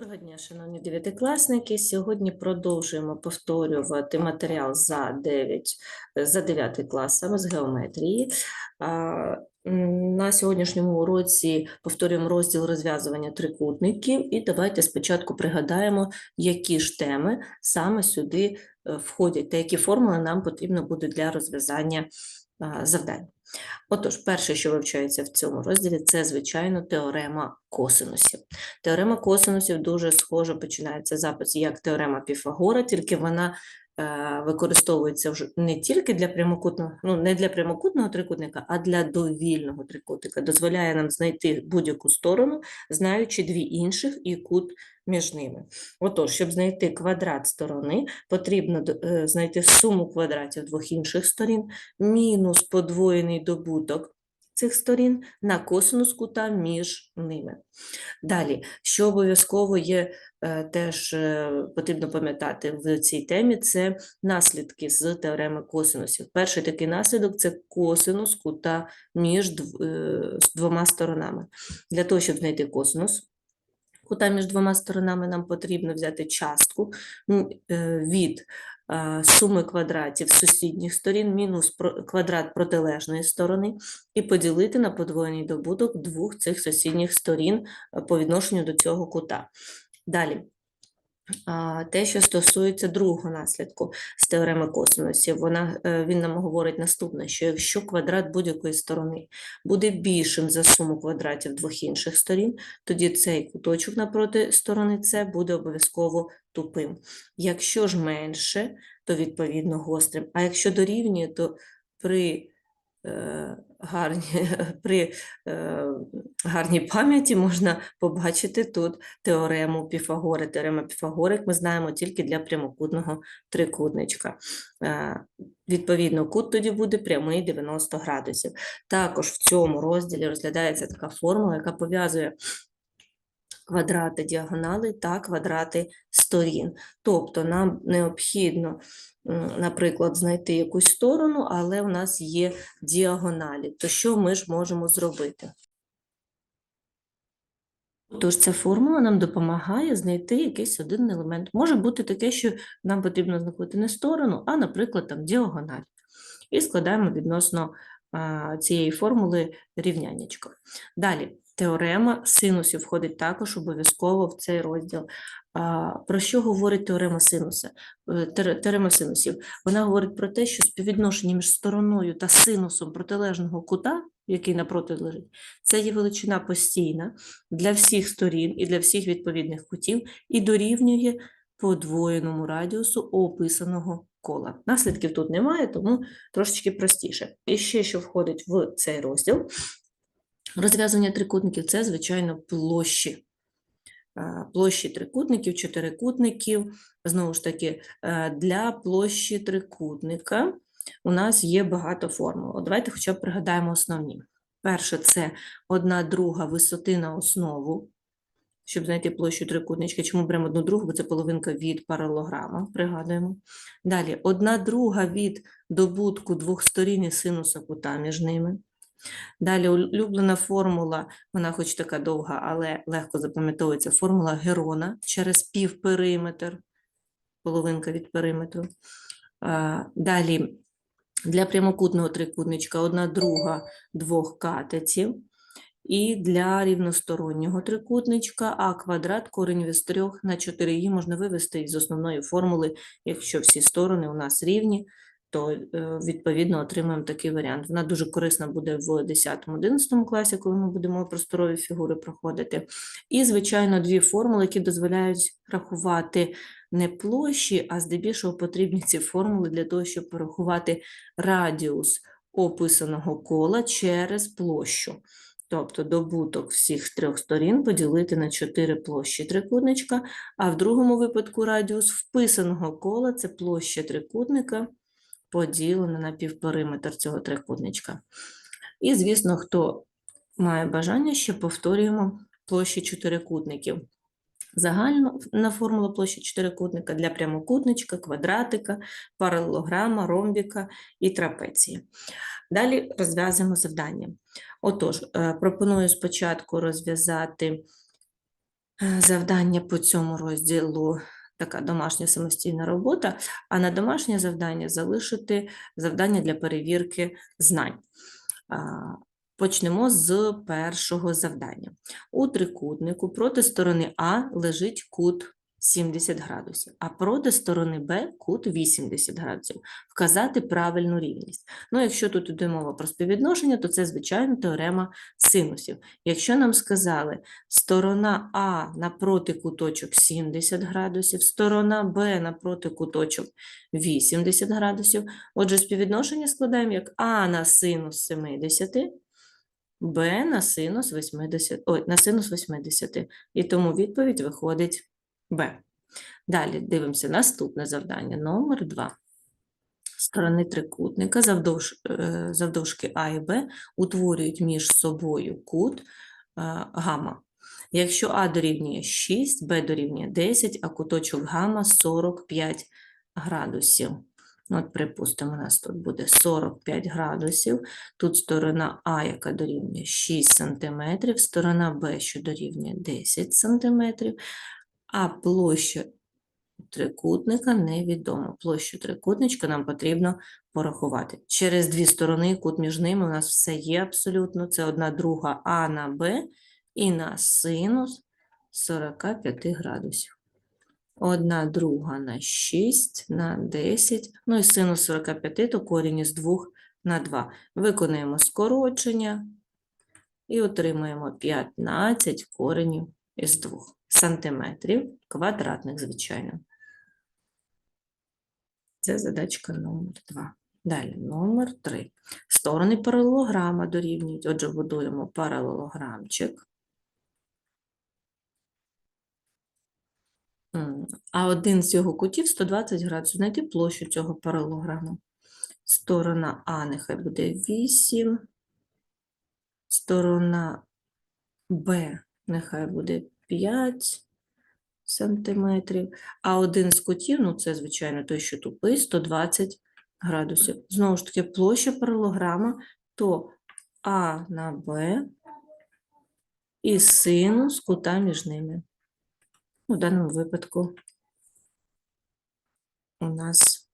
Доброго дня, шановні дев'ятикласники. Сьогодні продовжуємо повторювати матеріал за 9, за 9 клас, саме з геометрії. На сьогоднішньому уроці повторюємо розділ розв'язування трикутників, і давайте спочатку пригадаємо, які ж теми саме сюди е, входять, та які формули нам потрібно буде для розв'язання завдань. Отож, перше, що вивчається в цьому розділі, це, звичайно, теорема косинусів. Теорема косинусів дуже схоже починається запис як теорема Піфагора, тільки вона використовується вже не тільки для прямокутного, ну не для прямокутного трикутника, а для довільного трикутника. Дозволяє нам знайти будь-яку сторону, знаючи дві інших і кут між ними. Отож, щоб знайти квадрат сторони, потрібно е, знайти суму квадратів двох інших сторін, мінус подвоєний добуток цих сторін на косинус кута між ними. Далі, що обов'язково є, е, теж е, потрібно пам'ятати в цій темі, це наслідки з теореми косинусів. Перший такий наслідок це косинус кута між е, двома сторонами. Для того, щоб знайти косинус кута між двома сторонами, нам потрібно взяти частку від суми квадратів сусідніх сторін мінус квадрат протилежної сторони і поділити на подвоєний добуток двох цих сусідніх сторін е, по відношенню до цього кута. Далі. Те, що стосується другого наслідку з теореми косинусів, вона, е, він нам говорить наступне, що якщо квадрат будь-якої сторони буде більшим за суму квадратів двох інших сторін, тоді цей куточок напроти сторони С буде обов'язково тупим. Якщо ж менше, то відповідно гострим. А якщо дорівнює, то при гарні, при е, гарній пам'яті можна побачити тут теорему Піфагори. Теорема Піфагорик ми знаємо, тільки для прямокутного трикутничка. Е, Відповідно, кут тоді буде прямий 90 градусів. Також в цьому розділі розглядається така формула, яка пов'язує квадрати діагонали та квадрати сторін. Тобто нам необхідно, наприклад, знайти якусь сторону, але в нас є діагоналі. То що ми ж можемо зробити? Тож ця формула нам допомагає знайти якийсь один елемент. Може бути таке, що нам потрібно знаходити не сторону, а, наприклад, там діагональ. І складаємо відносно а, цієї формули рівняннячко. Далі, теорема синусів входить також обов'язково в цей розділ. Про що говорить теорема синуса? Е, Теорема синусів. Вона говорить про те, що співвідношення між стороною та синусом протилежного кута, який напроти лежить, це є величина постійна для всіх сторін і для всіх відповідних кутів і дорівнює подвоєному радіусу описаного кола. Наслідків тут немає, тому трошечки простіше. І ще, що входить в цей розділ, розв'язання трикутників це, звичайно, площі. Е, Площі трикутників, чотирикутників. Знову ж таки, е, для площі трикутника у нас є багато формул. Давайте хоча б пригадаємо основні. Перше це одна друга висоти на основу, щоб знайти площу трикутничка. Чому беремо одну другу? Бо це половинка від паралограма, пригадуємо. Далі, одна друга від добутку двох сторін і синуса кута між ними. Далі улюблена формула, вона хоч така довга, але легко запам'ятовується, формула Герона через півпериметр, половинка від периметру. Далі для прямокутного трикутничка одна друга двох катетів. І для рівностороннього трикутничка а квадрат корінь із 3 на 4. Її можна вивести із основної формули, якщо всі сторони у нас рівні, то е, відповідно отримаємо такий варіант. Вона дуже корисна буде в 10-11 класі, коли ми будемо просторові фігури проходити. І, звичайно, дві формули, які дозволяють рахувати не площі, а здебільшого потрібні ці формули для того, щоб порахувати радіус описаного кола через площу. Тобто добуток всіх трьох сторін поділити на 4 площі трикутничка, а в другому випадку радіус вписаного кола це площа трикутника поділена на півпериметр цього трикутничка. І, звісно, хто має бажання, ще повторюємо площі чотирикутників. Загальна формула площі чотирикутника для прямокутничка, квадратика, паралелограма, ромбіка і трапеції. Далі розв'язуємо завдання. Отож, е, пропоную спочатку розв'язати Е, Завдання по цьому розділу така домашня самостійна робота, а на домашнє завдання залишити завдання для перевірки знань. Почнемо з першого завдання. У трикутнику проти сторони А лежить кут 70 градусів, а проти сторони Б кут 80 градусів. Вказати правильну рівність. Ну, якщо тут йде мова про співвідношення, то це, звичайно, теорема синусів. Якщо нам сказали, сторона А напроти куточок 70 градусів, сторона Б напроти куточок 80 градусів, отже, співвідношення складаємо як А на синус 70, Б на синус 80, ой, на синус 80. І тому відповідь виходить Б. Далі дивимося наступне завдання, номер 2. Сторони трикутника завдовж, е, завдовжки А і Б утворюють між собою кут е, гамма. Якщо А дорівнює 6, Б дорівнює 10, а куточок гамма 45 градусів. От, припустимо, у нас тут буде 45 градусів. Тут сторона А, яка дорівнює 6 см, сторона Б, що дорівнює 10 см, а площа трикутника невідомо. Площу трикутничка нам потрібно порахувати. Через дві сторони, кут між ними у нас все є абсолютно. Це одна друга А на Б і на синус 45 градусів. Одна друга на 6, на 10, ну і синус 45, то корінь із 2 на 2. Виконуємо скорочення і отримаємо 15 коренів із 2 сантиметрів квадратних, звичайно. Це задачка номер 2. Далі, номер 3. Сторони паралелограма дорівнюють. Отже, будуємо паралелограмчик. А один з його кутів 120 градусів. Знайти площу цього паралелограму. Сторона А нехай буде 8. Сторона Б нехай буде 5 сантиметрів. А один з кутів, ну це, звичайно, той, що тупий, 120 градусів. Знову ж таки, площа паралелограма, то А на Б і синус кута між ними. У даному випадку у нас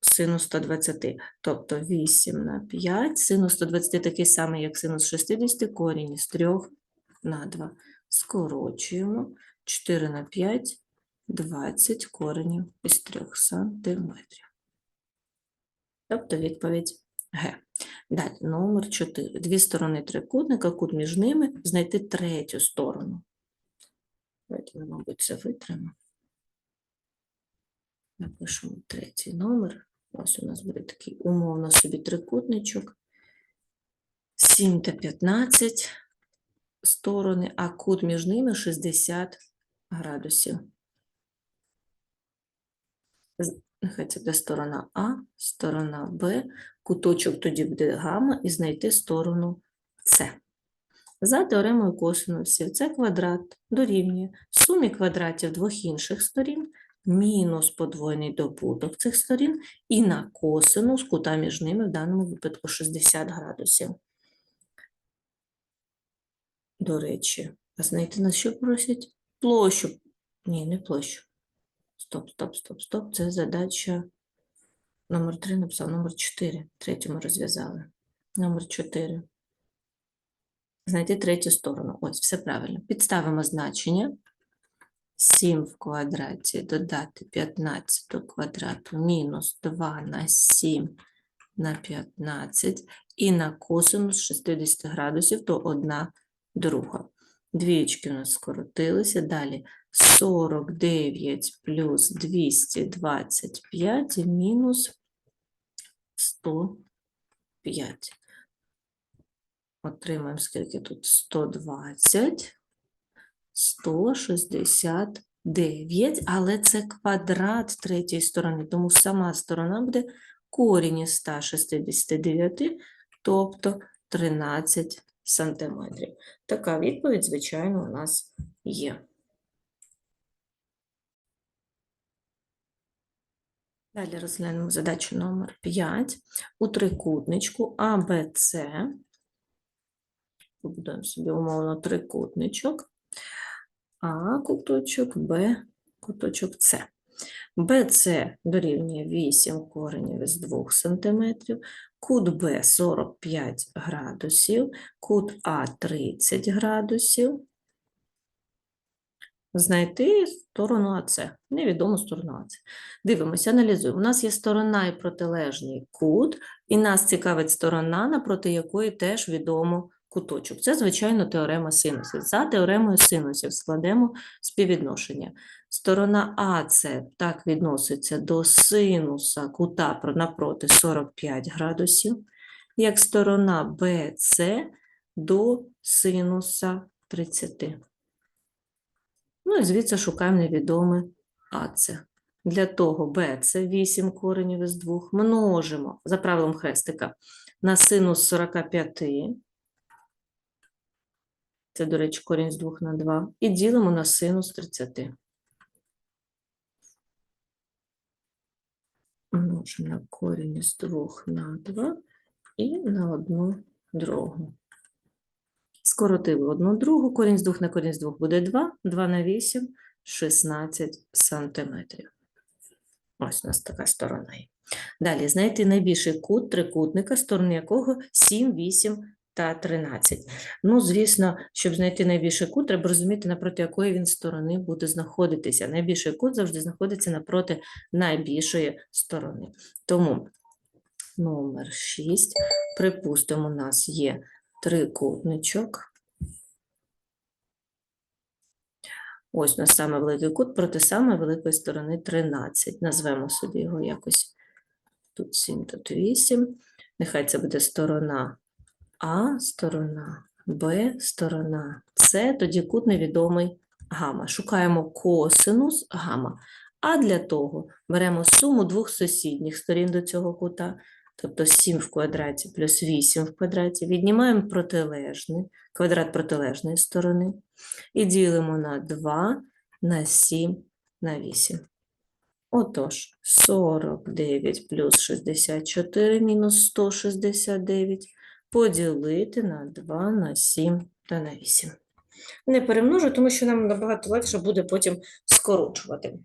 синус 120, тобто 8 на 5, синус 120 такий самий, як синус 60, корінь із 3 на 2. Скорочуємо 4 на 5, 20 коренів із 3 сантиметрів. Тобто відповідь Г. Далі, номер 4. Дві сторони трикутника, кут між ними, знайти третю сторону. Давайте ми, мабуть, це витримо. Напишемо третій номер. Ось у нас буде такий умовно собі трикутничок. 7 та 15 сторони, а кут між ними 60 градусів. Нехай це буде сторона А, сторона Б, куточок тоді буде гамма і знайти сторону С. За теоремою косинусів це квадрат дорівнює сумі квадратів двох інших сторін мінус подвойний добуток цих сторін і на косинус кута між ними в даному випадку 60 градусів. До речі, а знайти на що просять? Площу. Ні, не площу. Стоп, стоп, стоп, стоп. Це задача номер 3 написав, номер 4. Третю ми розв'язали. Номер 4. Знайти третю сторону. Ось, все правильно. Підставимо значення. 7 в квадраті додати 15 до квадрату мінус 2 на 7 на 15 і на косинус 60 градусів, то 1 друга. Двієчки у нас скоротилися. Далі 49 плюс 225 мінус 105. Отримаємо скільки тут 120, 169, але це квадрат третьої сторони, тому сама сторона буде корінь із 169, тобто 13 сантиметрів. Така відповідь, звичайно, у нас є. Далі розглянемо задачу номер 5. У трикутничку АБЦ побудуємо собі умовно трикутничок. А куточок, Б куточок С. БЦ дорівнює 8 коренів із 2 см, кут Б 45 градусів, кут А 30 градусів. Знайти сторону АЦ, невідому сторону АЦ. Дивимося, аналізуємо. У нас є сторона і протилежний кут, і нас цікавить сторона, напроти якої теж відомо куточок. Це, звичайно, теорема синусів. За теоремою синусів складемо співвідношення. Сторона АЦ так відноситься до синуса кута напроти 45 градусів, як сторона БЦ до синуса 30. Ну і звідси шукаємо невідоме АЦ. Для того Б це 8 коренів із 2. Множимо за правилом хрестика на синус 45. Це, до речі, корінь з 2 на 2. І ділимо на синус 30. Множимо на корінь із 2 на 2 і на 1 другу. Скоротили одну другу, корінь з 2 на корінь з 2 буде 2, 2 на 8 – 16 сантиметрів. Ось у нас така сторона. Далі, знайти найбільший кут трикутника, сторони якого 7, 8 та 13. Ну, звісно, щоб знайти найбільший кут, треба розуміти, напроти якої він сторони буде знаходитися. Найбільший кут завжди знаходиться напроти найбільшої сторони. Тому номер 6, припустимо, у нас є трикутничок. Ось у нас саме великий кут проти самої великої сторони 13. Назвемо собі його якось тут 7, тут 8. Нехай це буде сторона А, сторона Б, сторона С, тоді кут невідомий гама. Шукаємо косинус гама. А для того беремо суму двох сусідніх сторін до цього кута, тобто 7 в квадраті плюс 8 в квадраті, віднімаємо протилежний, квадрат протилежної сторони і ділимо на 2 на 7 на 8. Отож, 49 плюс 64 мінус 169 поділити на 2 на 7 та на 8. Не перемножу, тому що нам набагато легше буде потім скорочувати.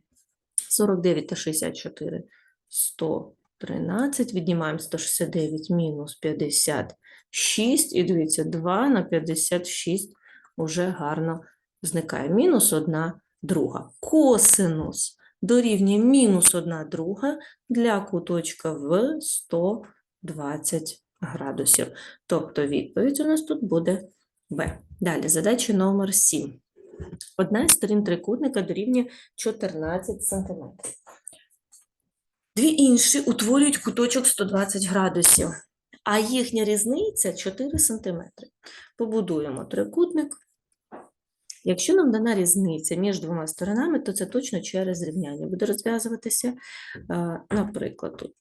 49 та 64 – 113, віднімаємо 169 мінус 56, і дивіться, 2 на 56 уже гарно зникає. Мінус 1 друга. Косинус дорівнює мінус 1 друга для куточка в 120 градусів. Тобто відповідь у нас тут буде Б. Далі, задача номер 7. Одна із сторін трикутника дорівнює 14 см. Дві інші утворюють куточок 120 градусів, а їхня різниця 4 см. Побудуємо трикутник. Якщо нам дана різниця між двома сторонами, то це точно через рівняння буде розв'язуватися. Е, Наприклад, тут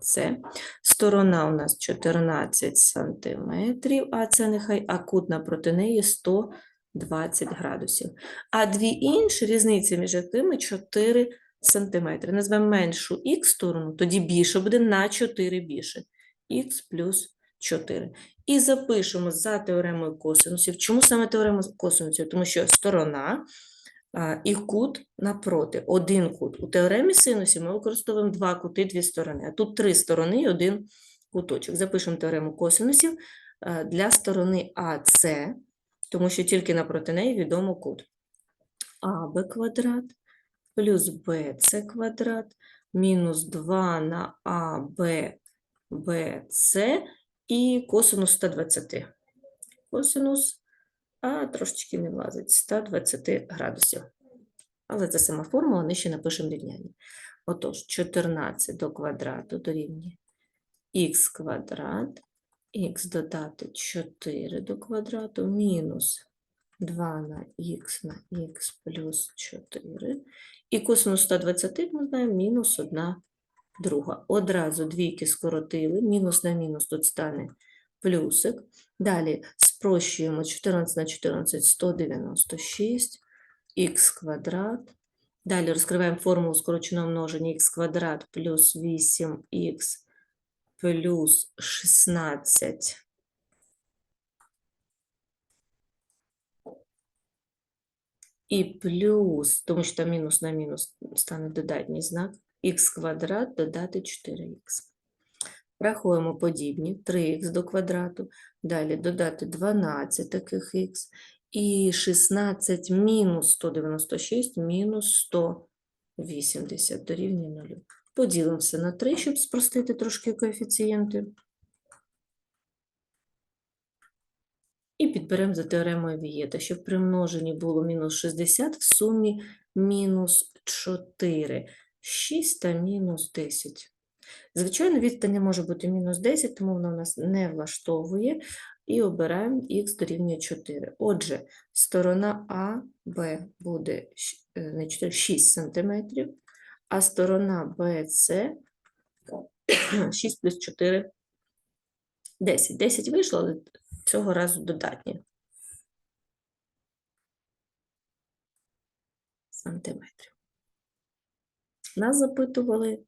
це сторона у нас 14 сантиметрів, а це нехай, а кут напроти неї 120 градусів. А дві інші різниці між якими 4 сантиметри. Назвемо меншу х сторону, тоді більше буде на 4 більше. х плюс 4. І запишемо за теоремою косинусів. Чому саме теорема косинусів? Тому що сторона і кут напроти. Один кут. У теоремі синусів ми використовуємо два кути, дві сторони. А тут три сторони і один куточок. Запишемо теорему косинусів для сторони АС, тому що тільки напроти неї відомо кут. АБ квадрат плюс БЦ квадрат мінус 2 на АБ БЦ і косинус 120. Косинус, а трошечки не влазить, 120 градусів. Але це сама формула, нижче напишемо рівняння. Отож, 14 до квадрату дорівнює х квадрат, х додати 4 до квадрату, мінус 2 на х на х плюс 4. І косинус 120, ми знаємо, мінус 1 друга. Одразу двійки скоротили, мінус на мінус тут стане плюсик. Далі спрощуємо 14 на 14 – 196, х квадрат. Далі розкриваємо формулу скороченого множення х квадрат плюс 8х плюс 16 і плюс, тому що там мінус на мінус стане додатній знак, х квадрат додати 4х. Рахуємо подібні 3х до квадрату, далі додати 12 таких х, і 16 мінус 196 мінус 180 дорівнює 0. Поділимо все на 3, щоб спростити трошки коефіцієнти. І підберемо за теоремою Вієта, щоб при множенні було мінус 60, в сумі мінус 4, 6 та мінус 10. Звичайно, відстань не може бути мінус 10, тому вона у нас не влаштовує. І обираємо х дорівнює 4. Отже, сторона А, Б буде е, не 4, 6 см, а сторона БС 6 плюс 4 10. 10 вийшло, але цього разу додатнє. Сантиметрів. Нас запитували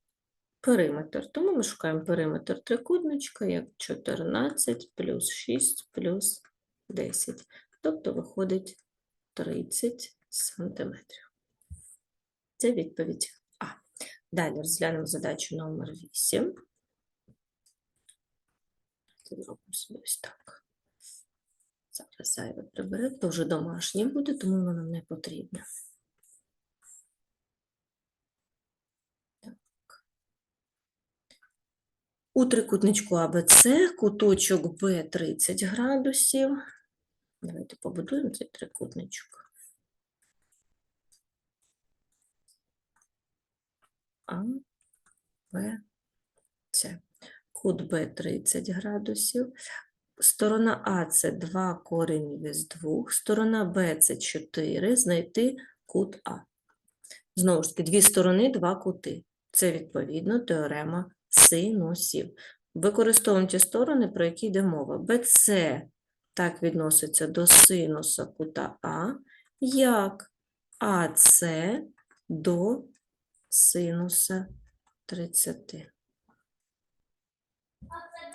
периметр, тому ми шукаємо периметр трикутничка як 14 плюс 6 плюс 10. Тобто виходить 30 сантиметрів. Це відповідь А. Далі розглянемо задачу номер 8. Зробимо собі ось так. Зараз зайве приберемо, то вже домашнє буде, тому воно не потрібно. У трикутничку АБЦ куточок Б 30 градусів. Давайте побудуємо цей трикутничок. А, Б, С. Кут Б 30 градусів. Сторона А це 2 коренів із 2, сторона Б це 4, знайти кут А. Знову ж таки, дві сторони, два кути. Це відповідно теорема синусів. Використовуємо ті сторони, про які йде мова. БЦ так відноситься до синуса кута А, як АС до синуса 30.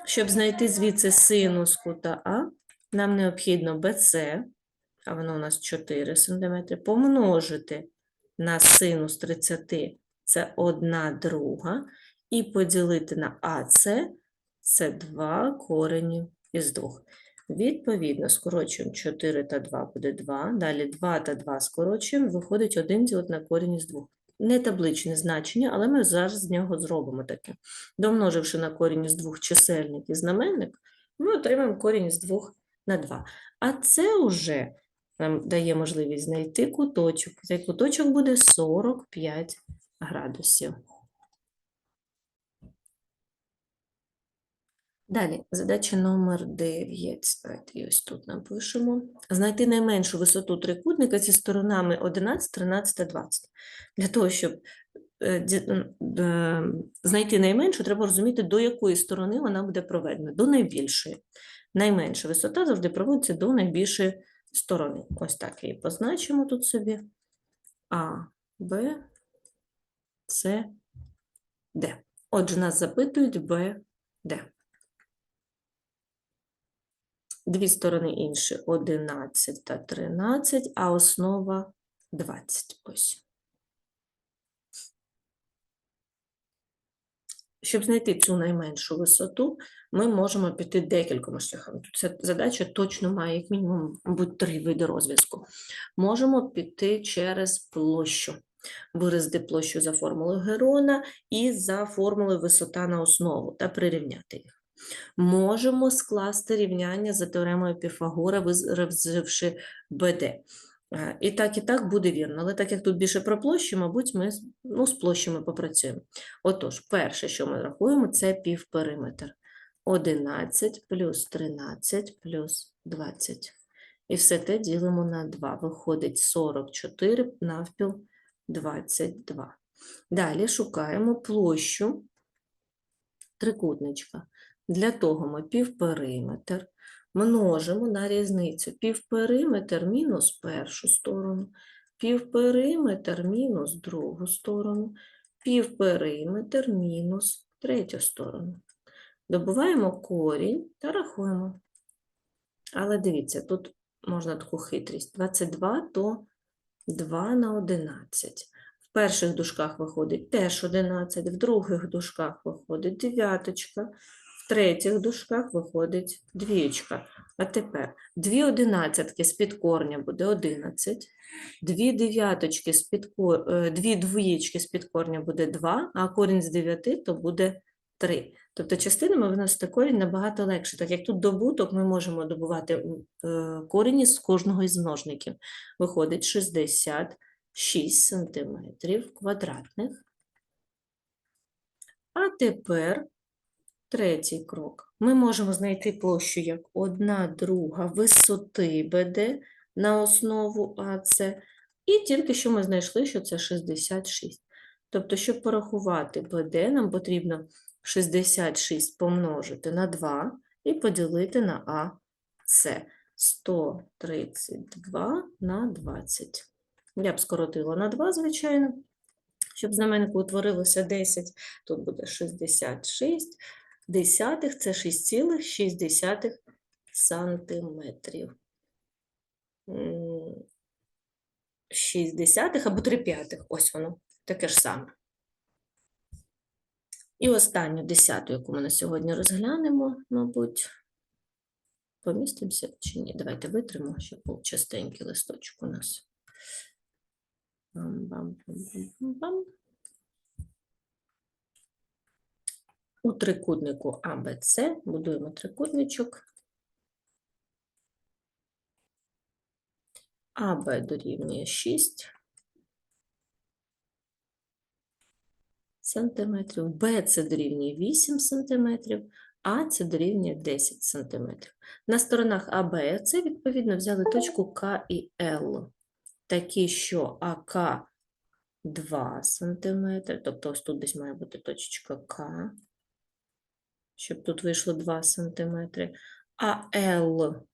Щоб знайти звідси синус кута А, нам необхідно BC, а воно у нас 4 см, помножити на синус 30, це 1 друга, і поділити на АС, це 2 корені із 2. Відповідно, скорочуємо 4 та 2 буде 2, далі 2 та 2 скорочуємо, виходить 1 ділити на корінь із 2. Не табличне значення, але ми зараз з нього зробимо таке. Домноживши на корінь із двох чисельник і знаменник, ми отримаємо корінь із 2 на 2. А це вже нам дає можливість знайти куточок. Цей куточок буде 45 градусів. Далі, задача номер 9. Давайте ось тут напишемо. Знайти найменшу висоту трикутника зі сторонами 11, 13 та 20. Для того, щоб е, е, знайти найменшу, треба розуміти, до якої сторони вона буде проведена. До найбільшої. Найменша висота завжди проводиться до найбільшої сторони. Ось так її позначимо тут собі. А, Б, С, Д. Отже, нас запитують Б, Д. Дві сторони інші 11 та 13, а основа 20. Ось. Щоб знайти цю найменшу висоту, ми можемо піти декількома шляхами. Тут ця задача точно має як мінімум мабуть, три види розв'язку. Можемо піти через площу, виразити площу за формулою Герона і за формулою висота на основу та прирівняти їх. Можемо скласти рівняння за теоремою Піфагора, виразивши БД. Е, І так, і так буде вірно. Але так як тут більше про площу, мабуть, ми ну, з площами попрацюємо. Отож, перше, що ми рахуємо, це півпериметр. 11 плюс 13 плюс 20. І все те ділимо на 2. Виходить 44 навпіл 22. Далі шукаємо площу трикутничка. Для того ми півпериметр множимо на різницю. Півпериметр мінус першу сторону, півпериметр мінус другу сторону, півпериметр мінус третю сторону. Добуваємо корінь та рахуємо. Але дивіться, тут можна таку хитрість. 22 то 2 на 11. В перших дужках виходить теж 11, в других дужках виходить дев'яточка, в третіх дужках виходить двічка. А тепер дві одинадцятки з-під корня буде 11, дві дев'яточки з-під е, дві двоєчки з-під корня буде 2, а корінь з 9 то буде 3. Тобто частинами виносити корінь набагато легше, так як тут добуток ми можемо добувати е, корені з кожного із множників. Виходить 66 сантиметрів квадратних. А тепер третій крок. Ми можемо знайти площу як 1 друга висоти БД на основу АЦ, і тільки що ми знайшли, що це 66. Тобто, щоб порахувати БД, нам потрібно 66 помножити на 2 і поділити на АЦ. 132 на 20. Я б скоротила на 2, звичайно, щоб знаменнику утворилося 10. Тут буде 66 десятих, це 6,6 сантиметрів. М, 6 десятих або 3 п'ятих, ось воно, таке ж саме. І останню десяту, яку ми на сьогодні розглянемо, мабуть, помістимося чи ні? Давайте витримо, щоб був частенький листочок у нас. Бам-бам-бам-бам-бам. У трикутнику АБЦ будуємо трикутничок. АБ дорівнює 6 сантиметрів, БЦ дорівнює 8 сантиметрів, АЦ дорівнює 10 сантиметрів. На сторонах АБ АЦ, відповідно, взяли точку К і Л, такі, що АК 2 сантиметри, тобто ось тут десь має бути точечка К, щоб тут вийшло 2 сантиметри, а Л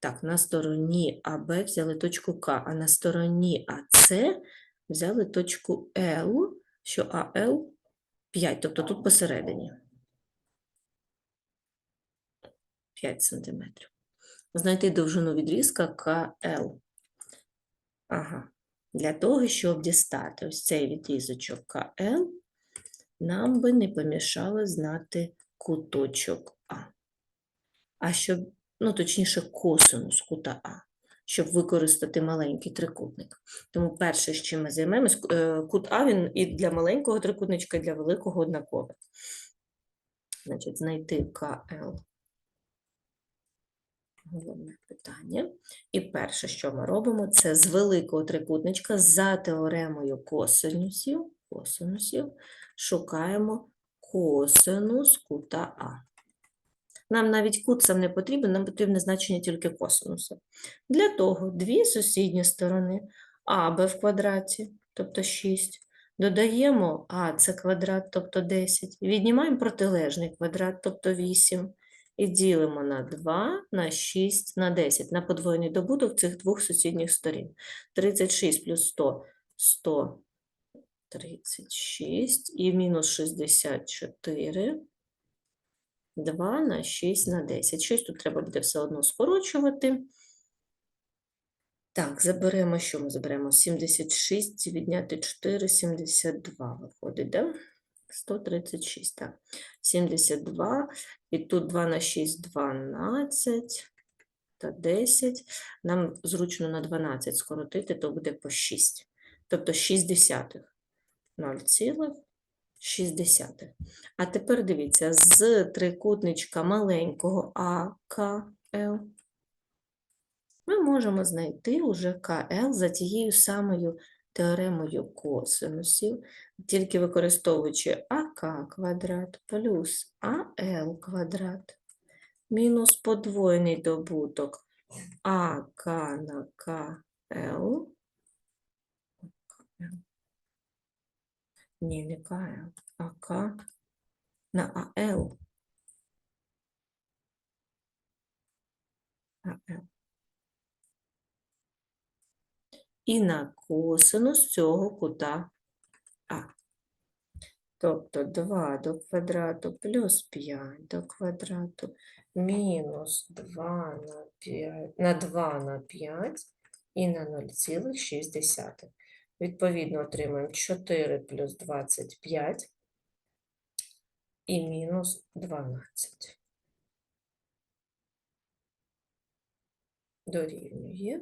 так, на стороні АБ взяли точку К, а на стороні АЦ взяли точку Л, що АЛ 5, тобто тут посередині. 5 сантиметрів. Знайти довжину відрізка КЛ. Ага. Для того, щоб дістати ось цей відрізочок КЛ, нам би не помішало знати куточок А. А щоб, ну, точніше, косинус кута А, щоб використати маленький трикутник. Тому перше, з чим ми займемось, е, кут А він і для маленького трикутничка, і для великого однаковий. Значить, знайти КЛ. Головне питання. І перше, що ми робимо, це з великого трикутничка за теоремою косинусів, косинусів шукаємо косинус кута А. Нам навіть кут сам не потрібен, нам потрібне значення тільки косинуса. Для того дві сусідні сторони АБ в квадраті, тобто 6, додаємо АЦ квадрат, тобто 10, віднімаємо протилежний квадрат, тобто 8, і ділимо на 2, на 6, на 10, на подвоєний добуток цих двох сусідніх сторін. 36 плюс 100 100 – 136 і мінус 64 – 2 на 6 на 10. Щось тут треба буде все одно скорочувати. Так, заберемо, що ми заберемо? 76, відняти 4, 72 виходить, да? 136, так. 72, і тут 2 на 6, 12, та 10. Нам зручно на 12 скоротити, то буде по 6. Тобто 6 десятих. 0,6. А тепер дивіться, з трикутничка маленького АКЛ ми можемо знайти уже КЛ за тією самою теоремою косинусів, тільки використовуючи АК квадрат плюс АЛ квадрат мінус подвоєний добуток АК на КЛ. Не КЛ, а К на АЛ. АЛ. І на косинус цього кута А. Тобто 2 до квадрату плюс 5 до квадрату мінус 2 на 5, на 2 на 5 і на 0,6. Відповідно, отримаємо 4 плюс 25 і мінус 12. Дорівнює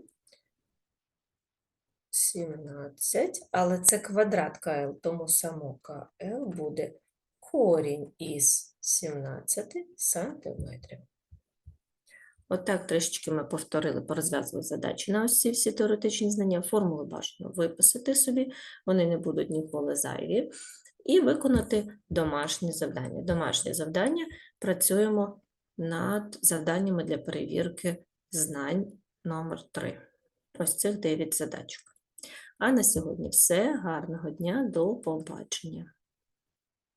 17, але це квадрат КЛ, тому само КЛ буде корінь із 17 сантиметрів. Отак трішечки ми повторили, порозв'язували задачі на ось ці всі теоретичні знання. Формули бажано виписати собі, вони не будуть ніколи зайві. І виконати домашні завдання. Домашнє завдання працюємо над завданнями для перевірки знань номер 3. Ось цих 9 задачок. А на сьогодні все. Гарного дня, до побачення.